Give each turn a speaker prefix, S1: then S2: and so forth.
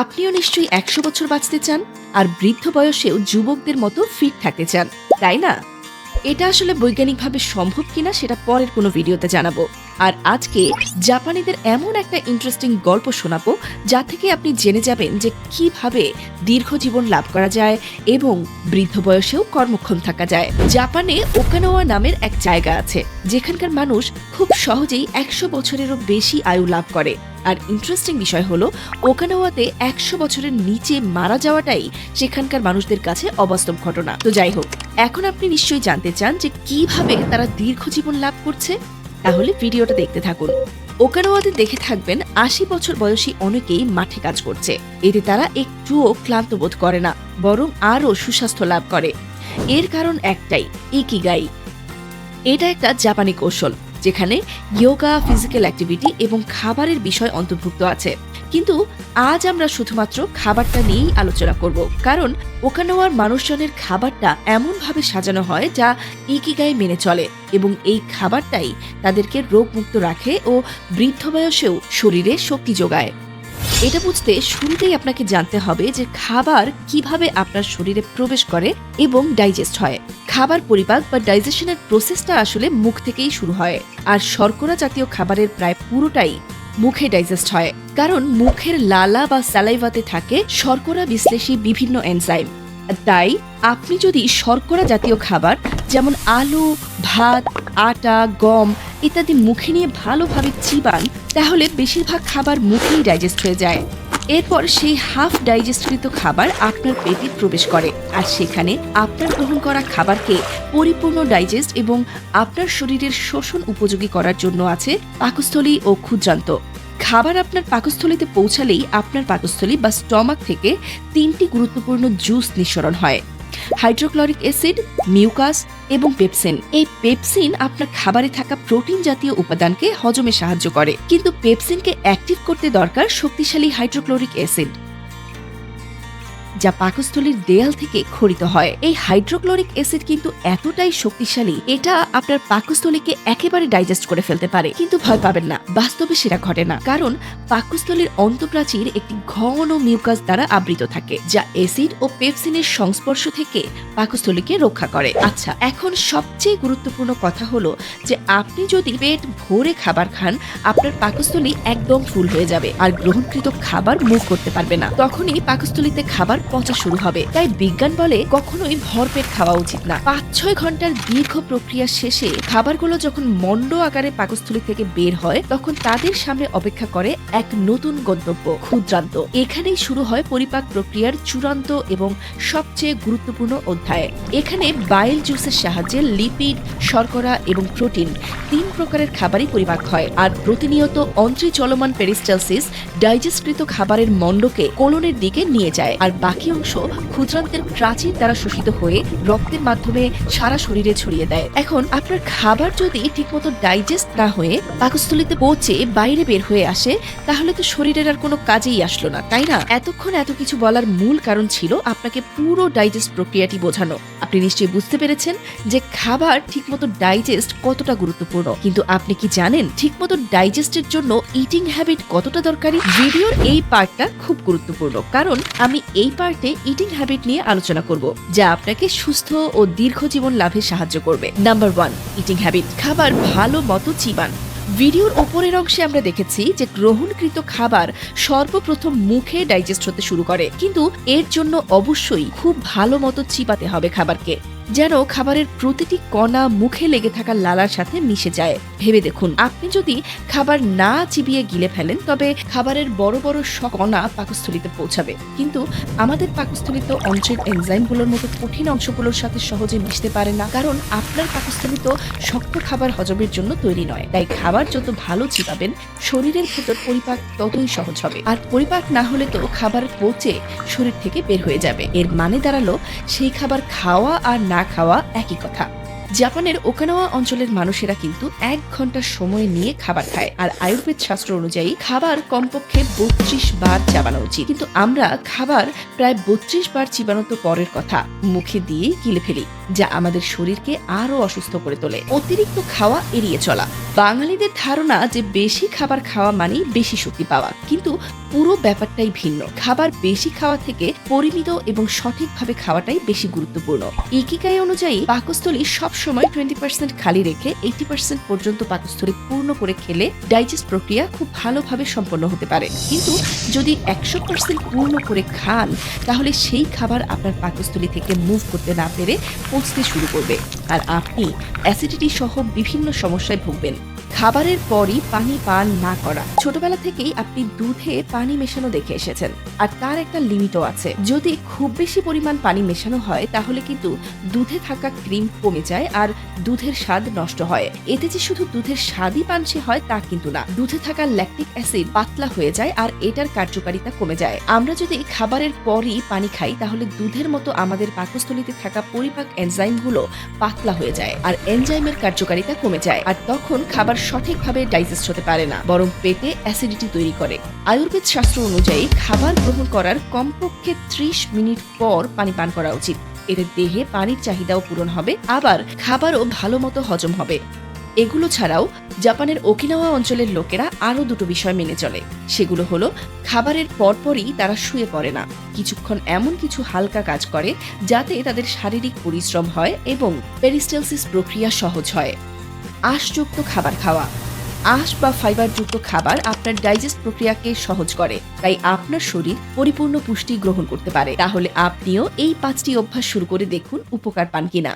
S1: আপনিও নিশ্চয়ই একশো বছর বাঁচতে চান আর বৃদ্ধ বয়সেও যুবকদের মতো ফিট থাকতে চান, তাই না? এটা আসলে বৈজ্ঞানিকভাবে সম্ভব কিনা সেটা পরের কোনো ভিডিওতে জানাব। আর আজকে জাপানিদের এমন একটা ইন্টারেস্টিং গল্প শোনাবো, যা থেকে আপনি জেনে যাবেন যে কীভাবে দীর্ঘ জীবন লাভ করা যায় এবং বৃদ্ধ বয়সেও কর্মক্ষম থাকা যায়। জাপানে ওকানোয়া নামের এক জায়গা আছে, যেখানকার মানুষ খুব সহজেই একশো বছরেরও বেশি আয়ু লাভ করে। আর ইন্টারেস্টিং বিষয় হলো ওকানোয়াতে একশো বছরের নিচে মারা যাওয়াটাই সেখানকার মানুষদের কাছে অবাস্তব ঘটনা। তো যাই হোক, এখন আপনি নিশ্চয়ই জানতে চান যে কীভাবে তারা দীর্ঘ জীবন লাভ করছে? তাহলে ভিডিওটা দেখতে থাকুন। ওকানোয়াতে দেখে থাকবেন, আশি বছর বয়সী অনেকেই মাঠে কাজ করছে। এতে তারা একটুও ক্লান্ত বোধ করে না, বরং আরও সুস্বাস্থ্য লাভ করে। এর কারণ একটাই, ইকিগাই। এটা একটা জাপানি কৌশল। যেখানে ইয়োগা ফিজিক্যাল অ্যাক্টিভিটি এবং খাবারের বিষয় অন্তর্ভুক্ত আছে। কিন্তু আজ আমরা শুধুমাত্র খাবারটা নিয়েই আলোচনা করব, কারণ ওকানোয়ার মানুষজনের খাবারটা এমনভাবে সাজানো হয় যা ইকিগায় মেনে চলে এবং এই খাবারটাই তাদেরকে রোগমুক্ত রাখে ও বৃদ্ধ বয়সেও শরীরে শক্তি যোগায়। এটা বুঝতে শুরুতেই আপনাকে জানতে হবে যে খাবার কীভাবে আপনার শরীরে প্রবেশ করে এবং ডাইজেস্ট হয়। খাবার পরিপাক বা ডাইজেশনের প্রসেসটা আসলে মুখ থেকেই শুরু হয়। আর শর্করা জাতীয় খাবারের প্রায় পুরোটাই মুখে ডাইজেস্ট হয়। কারণ মুখের লালা বা স্যালাইভাতে থাকে শর্করা বিশ্লেষী বিভিন্ন এনজাইম তাই আপনি যদি শর্করা জাতীয় খাবার, যেমন আলু, ভাত, আটা, গম ইত্যাদি মুখে নিয়ে ভালোভাবে চিবান, তাহলে বেশিরভাগ খাবার মুখেই ডাইজেস্ট হয়ে যায়। এরপর সেই হাফ ডাইজেস্টকৃত খাবার আপনার পেটে প্রবেশ করে। আর সেখানে আপনার গ্রহণ করা খাবারকে পরিপূর্ণ ডাইজেস্ট এবং আপনার শরীরের শোষণ উপযোগী করার জন্য আছে পাকস্থলী ও ক্ষুদ্রান্ত। খাবার আপনার পাকস্থলীতে পৌঁছালেই আপনার পাকস্থলী বা স্টমাক থেকে তিনটি গুরুত্বপূর্ণ জুস নিঃসরণ হয়। হাইড্রোক্লোরিক অ্যাসিড, মিউকাস এবং পেপসিন। এই পেপসিন আপনার খাবারে থাকা প্রোটিন জাতীয় উপাদানকে হজমে সাহায্য করে। কিন্তু পেপসিনকে অ্যাক্টিভ করতে দরকার শক্তিশালী হাইড্রোক্লোরিক অ্যাসিড। যা পাকস্থলীর দেয়াল থেকে খরিত হয়। এই হাইড্রোক্লোরিক অ্যাসিড কিন্তু এতটাই শক্তিশালী, এটা আপনার পাকস্থলীকে একেবারে ডাইজেস্ট করে ফেলতে পারে। কিন্তু ভয় পাবেন না, বাস্তবে সেটা ঘটে না। কারণ পাকস্থলীর অন্তপ্রাচীর একটি ঘন মিউকাস দ্বারা আবৃত থাকে, যা অ্যাসিড ও পেপসিনের সংস্পর্শ থেকে পাকস্থলীকে রক্ষা করে। আচ্ছা এখন সবচেয়ে গুরুত্বপূর্ণ কথা হলো যে আপনি যদি পেট ভরে খাবার খান, আপনার পাকস্থলী একদম ফুল হয়ে যাবে। আর গ্রহণকৃত খাবার মুখ করতে পারবে না। তখনই পাকস্থলীতে খাবার পচা শুরু হবে। তাই বিজ্ঞান বলে কখনোই ভরপেট খাওয়া উচিত না। পাঁচ ছয় ঘণ্টার দীর্ঘ প্রক্রিয়া শেষে খাবারগুলো যখন মন্ড আকারে পাকস্থলী থেকে বের হয়, তখন তাদের সামনে অপেক্ষা করে এক নতুন গন্তব্য, ক্ষুদ্রান্ত। এখানেই শুরু হয় পরিপাক প্রক্রিয়ার চূড়ান্ত এবং সবচেয়ে গুরুত্বপূর্ণ অধ্যায়। এখানে বাইল জুসের সাহায্যে লিপিড, শর্করা এবং প্রোটিন তিন প্রকারের খাবারই পরিপাক হয়। আর প্রতিনিয়ত অন্ত্রে চলমান পেরিস্টালসিস, ডাইজেস্টকৃত খাবারের মণ্ডকে কোলনের দিকে নিয়ে যায়। আর বাকি অংশ ক্ষুদ্রান্তের প্রাচীর দ্বারা শোষিত হয়ে রক্তের মাধ্যমে সারা শরীরে ছড়িয়ে দেয়। এখন আপনার খাবার যদি ঠিকমতো ডাইজেস্ট না হয়ে পাকস্থলীতে পৌঁছে বাইরে বের হয়ে আসে, তাহলে তো শরীরের আর কোনো কাজেই আসলো না, তাই না? এতক্ষণ এত কিছু বলার মূল কারণ ছিল আপনাকে পুরো ডাইজেস্ট প্রক্রিয়াটি বোঝানো। আপনি নিশ্চয়ই বুঝতে পেরেছেন যে খাবার ঠিকমতো ডাইজেস্ট কতটা গুরুত্বপূর্ণ। কিন্তু আপনি কি জানেন ঠিকমতো ডাইজেস্টের জন্য ইটিং হ্যাবিট কতটা দরকারি? ভিডিওর এই পার্টটা খুব গুরুত্বপূর্ণ। কারণ আমি এই পার্টে ইটিং হ্যাবিট নিয়ে আলোচনা করব, যা আপনাকে সুস্থ ও দীর্ঘ জীবন লাভে সাহায্য করবে। নাম্বার ওয়ান ইটিং হ্যাবিট খাবার ভালো মতো চিবান। ভিডিওর ওপরের অংশে আমরা দেখেছি যে গ্রহণকৃত খাবার সর্বপ্রথম মুখে ডাইজেস্ট হতে শুরু করে, কিন্তু এর জন্য অবশ্যই খুব ভালো মতো চিপাতে হবে খাবারকে। যেন খাবারের প্রতিটি কণা মুখে লেগে থাকা লালার সাথে মিশে যায়। ভেবে দেখুন, আপনি যদি খাবার না চিবিয়ে গিলে ফেলেন, তবে খাবারের বড় বড় কণা পাকস্থলিতে পৌঁছাবে। কিন্তু আমাদের পাকস্থলিত অংশের এনজাইমগুলোর মতো কঠিন অংশগুলোর সাথে সহজে মিশতে পারে না, কারণ আপনার পাকস্থলী তো শক্ত খাবার হজমের জন্য তৈরি নয়। তাই খাবার যত ভালো চিবাবেন, শরীরের ভেতর পরিপাক ততই সহজ হবে। আর পরিপাক না হলে তো খাবার পচে শরীর থেকে বের হয়ে যাবে। এর মানে দাঁড়াল, সেই খাবার খাওয়া আর না খাওয়া একই কথা। জাপানের ওকানাওয়া অঞ্চলের মানুষেরা কিন্তু এক ঘণ্টা সময় নিয়ে খাবার খায়। আর আয়ুর্বেদ শাস্ত্র অনুযায়ী খাবার কমপক্ষে বত্রিশ বার চাবানো উচিত। কিন্তু আমরা খাবার প্রায় বত্রিশ বার চিবানো তো পরের কথা। মুখে দিয়েই গিলে ফেলি। যা আমাদের শরীরকে আরও অসুস্থ করে তোলে। অতিরিক্ত খাওয়া এড়িয়ে চলা। বাঙালিদের ধারণা যে বেশি খাবার খাওয়া মানেই বেশি শক্তি পাওয়া। কিন্তু পুরো ব্যাপারটাই ভিন্ন। খাবার বেশি খাওয়া থেকে পরিমিত এবং সঠিকভাবে খাওয়াটাই বেশি গুরুত্বপূর্ণ। ইকিকাই অনুযায়ী পাকস্থলী সবসময় টোয়েন্টি পার্সেন্ট খালি রেখে এইটি পার্সেন্ট পর্যন্ত পাকস্থলী পূর্ণ করে খেলে ডাইজেস্ট প্রক্রিয়া খুব ভালোভাবে সম্পন্ন হতে পারে। কিন্তু যদি একশো পার্সেন্ট পূর্ণ করে খান, তাহলে সেই খাবার আপনার পাকস্থলী থেকে মুভ করতে না পেরে পচতে শুরু করবে। আর আপনি অ্যাসিডিটি সহ বিভিন্ন সমস্যায় ভুগবেন। খাবারের পরই পানি পান না করা। ছোটবেলা থেকেই আপনি দুধে পানি মেশানো দেখে এসেছেন। আর তার একটা লিমিটও আছে। যদি খুব বেশি পরিমাণ পানি মেশানো হয়, তাহলে কিন্তু দুধে থাকা ক্রিম কমে যায় আর দুধের স্বাদ নষ্ট হয়। এতে যে শুধু দুধের স্বাদই পানসে হয়, তা কিন্তু না। দুধে থাকা ল্যাকটিক অ্যাসিড পাতলা হয়ে যায় আর এটার কার্যকারিতা কমে যায়। আমরা যদি খাবারের পরই পানি খাই, তাহলে দুধের মতো আমাদের পাকস্থলীতে থাকা পরিপাক এনজাইমগুলো পাতলা হয়ে যায় আর এনজাইমের কার্যকারিতা কমে যায়। আর তখন খাবার সঠিকভাবে ডাইজেস্ট হতে পারে না, বরং পেটে অ্যাসিডিটি তৈরি করে। আয়ুর্বেদ শাস্ত্র অনুযায়ী খাবার গ্রহণ করার কমপক্ষে ত্রিশ মিনিট পর পানি পান করা উচিত। এতে দেহে পানির চাহিদাও পূরণ হবে, আবার খাবারও ভালো মতো হজম হবে। এগুলো ছাড়াও জাপানের ওকিনাওয়া অঞ্চলের লোকেরা আরও দুটো বিষয় মেনে চলে। সেগুলো হলো, খাবারের পরপরই তারা শুয়ে পড়ে না। কিছুক্ষণ এমন কিছু হালকা কাজ করে যাতে তাদের শারীরিক পরিশ্রম হয় এবং পেরিস্টেলসিস প্রক্রিয়া সহজ হয়। আঁশযুক্ত খাবার খাওয়া। আঁশ বা ফাইবারযুক্ত খাবার আপনার ডাইজেস্ট প্রক্রিয়াকে সহজ করে, তাই আপনার শরীর পরিপূর্ণ পুষ্টি গ্রহণ করতে পারে। তাহলে আপনিও এই পাঁচটি অভ্যাস শুরু করে দেখুন উপকার পান কিনা।